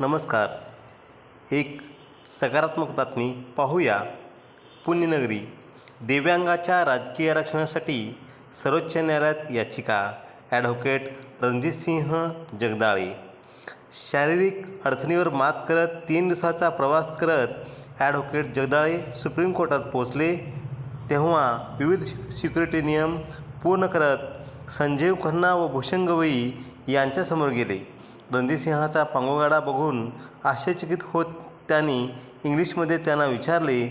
नमस्कार. एक सकारात्मक बातमी पाहूया. पुण्यनगरी दिव्यांगाच्या राजकीय आरक्षणासाठी सर्वोच्च न्यायालयात याचिका. ॲडव्होकेट रणजितसिंह जगदाळे. शारीरिक अडचणीवर मात करत तीन दिवसाचा प्रवास करत ॲडव्होकेट जगदाळे सुप्रीम कोर्टात पोहोचले. तेव्हा विविध सिक्युरिटी नियम पूर्ण करत संजीव खन्ना व भूषण गवई यांच्यासमोर गेले. नंदीसिंहाचा पांगोगाडा बघून आश्चर्यचकित होत त्यांनी इंग्लिशमध्ये त्यांना विचारले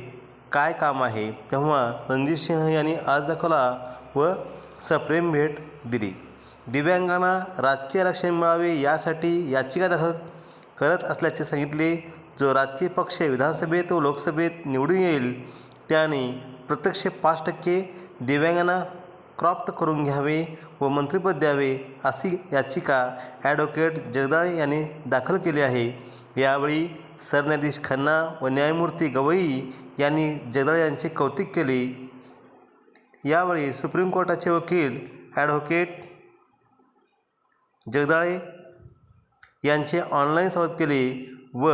काय काम आहे? तेव्हा रणजितसिंह यांनी आज दाखवला व सप्रेम भेट दिली. दिव्यांगांना राजकीय आरक्षण मिळावे यासाठी याचिका दाखल करत असल्याचे सांगितले. जो राजकीय पक्ष विधानसभेत व लोकसभेत निवडून येईल त्याने प्रत्यक्ष पाच टक्के दिव्यांगांना क्रॉप्ट करून घ्यावे व मंत्रिपद द्यावे अशी याचिका ॲडव्होकेट जगदाळे यांनी दाखल केली आहे. यावेळी सरन्यायाधीश खन्ना व न्यायमूर्ती गवई यांनी जगदाळे यांचे कौतुक केले. यावेळी सुप्रीम कोर्टाचे वकील ॲडव्होकेट जगदाळे यांचे ऑनलाईन स्वागत केले व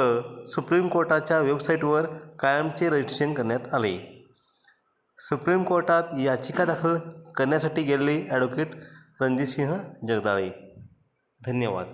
सुप्रीम कोर्टाच्या वेबसाईटवर कायमचे रजिस्ट्रेशन करण्यात आले. सुप्रीम कोर्टात याचिका दाखल करण्यासाठी गेलेले ॲडव्होकेट रणजितसिंह जगदाळे. धन्यवाद.